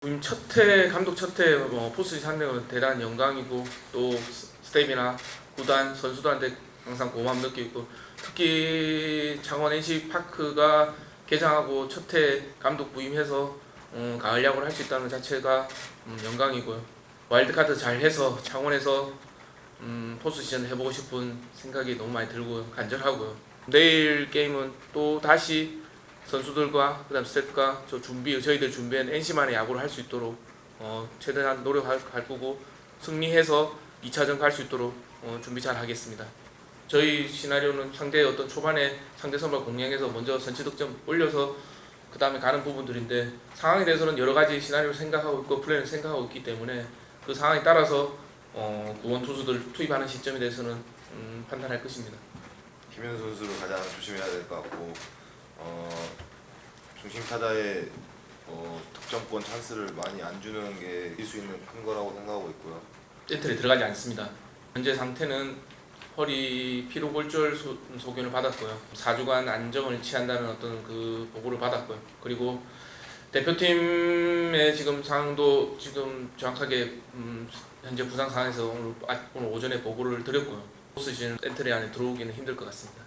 부임 첫해 감독 첫해 뭐 포스 상대가 대단한 영광이고 또 스- 스텝이나 구단 선수들한테 항상 고마움 느끼고 특히 창원 NC 파크가 개장하고 첫해 감독 부임해서 음, 가을 야구를 할 수 있다는 것 자체가 음, 영광이고요. 와일드카드 잘 해서 창원에서 음, 포스 시즌 해보고 싶은 생각이 너무 많이 들고요. 간절하고요. 내일 게임은 또 다시 선수들과 그다음 스태프가 저 준비 저희들 준비한 NC만의 야구를 할 수 있도록 어, 최대한 노력할 할 거고 승리해서 2차전 갈 수 있도록 어, 준비 잘 하겠습니다. 저희 시나리오는 상대 어떤 초반에 상대 선발 공략해서 먼저 선취 득점 올려서 그 다음에 가는 부분들인데 상황에 대해서는 여러 가지 시나리오 생각하고 있고 플랜을 생각하고 있기 때문에 그 상황에 따라서 어, 구원 투수들 투입하는 시점에 대해서는 음, 판단할 것입니다. 김현 선수를 가장 조심해야 될 것 같고 어, 중심 타자의 어, 득점권 찬스를 많이 안 주는 게 이길 수 있는 큰 거라고 생각하고 있고요. 센터에 들어가지 않습니다. 현재 상태는 허리 피로 골절 소, 소견을 받았고요. 4주간 안정을 취한다는 어떤 그 보고를 받았고요. 그리고 대표팀의 지금 상황도 지금 정확하게 음, 현재 부상 상황에서 오늘, 아, 오늘 오전에 보고를 드렸고요. 포스 시즌 센터리 안에 들어오기는 힘들 것 같습니다.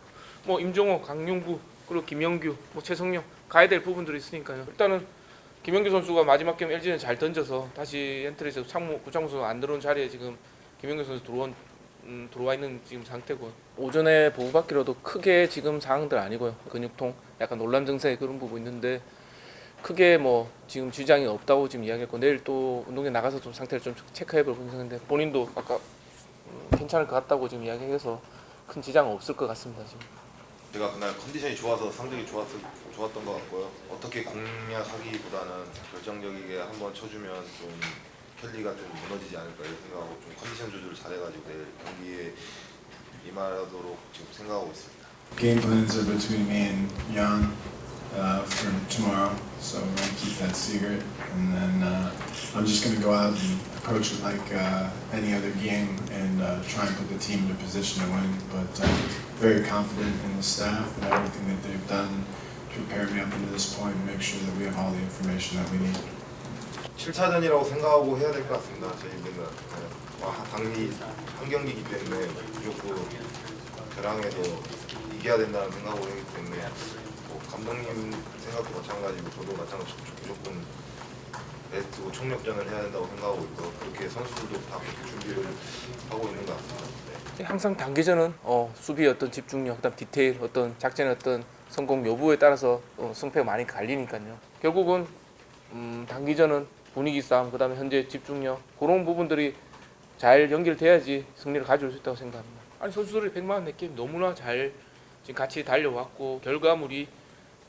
뭐 임종호, 강용구, 그리고 김영규, 뭐 최성용 가야 될 부분들이 있으니까요. 일단은 김영규 선수가 마지막 게임 LG는 잘 던져서 다시 엔트리에서 창무 구창무 선수 안 들어온 자리에 지금 김영규 선수 들어온 음, 들어와 있는 지금 상태고 오전에 보고받기로도 크게 지금 상황들 아니고요 근육통 약간 논란 증세 그런 부분 있는데 크게 뭐 지금 지장이 없다고 지금 이야기했고 내일 또 운동에 나가서 좀 상태를 좀 체크해볼 생각인데 본인도 아까 음, 괜찮을 것 같다고 지금 이야기해서 큰 지장 은 없을 것 같습니다 지금. 제가 그날 컨디션이 좋아서 상당히 좋았, 좋았던 것 같고요. 어떻게 공략하기보다는 결정적이게 한번 쳐주면 좀 켈리가 좀 무너지지 않을까 이런 생각하고 좀 컨디션 조절을 잘해가지고 내일 경기에 임하도록 지금 생각하고 있습니다. game plans between me and Jan uh, for tomorrow, so we're gonna keep that secret. And then uh, I'm just gonna go out and approach it like uh, any other game and uh, try and put the team in a position to win. But I'm very confident in the staff and everything that they've done to prepare me up into this point and make sure that we have all the information that we need. 7차전이라고 생각하고 해야 될 것 같습니다. 저희들은 네. 와, 당연히 한 경기이기 때문에 무조건 저랑에서 이겨야 된다는 생각으로 하기 때문에 뭐 감독님 생각도 마찬가지고 저도 마찬가지로 무조건 베스트고 총력전을 해야 된다고 생각하고 있고 그렇게 선수들도 다 그렇게 준비를 하고 있는 것 같습니다. 네. 항상 단기전은 어, 수비의 어떤 집중력, 그다음 디테일, 어떤 작전의 어떤 성공 여부에 따라서 어, 승패가 많이 갈리니까요. 결국은 음, 단기전은 분위기 싸움, 그다음에 현재 집중력 그런 부분들이 잘 연결돼야지 승리를 가져올 수 있다고 생각합니다. 아니 선수들이 100만 원 내게임 너무나 잘 지금 같이 달려왔고 결과물이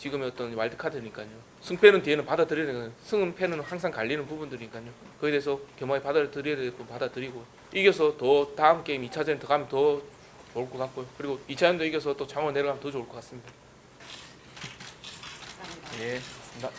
지금의 어떤 와일드카드니까요. 승패는 뒤에는 받아들여야 되는 승은 패는 항상 갈리는 부분들이니까요. 거기에 대해서 겸허히 받아들여야 되고 받아들이고 이겨서 더 다음 게임 2차전 더 가면 더 좋을 것 같고요. 그리고 2차전도 이겨서 또 장원 내려가면 더 좋을 것 같습니다. 예, 나,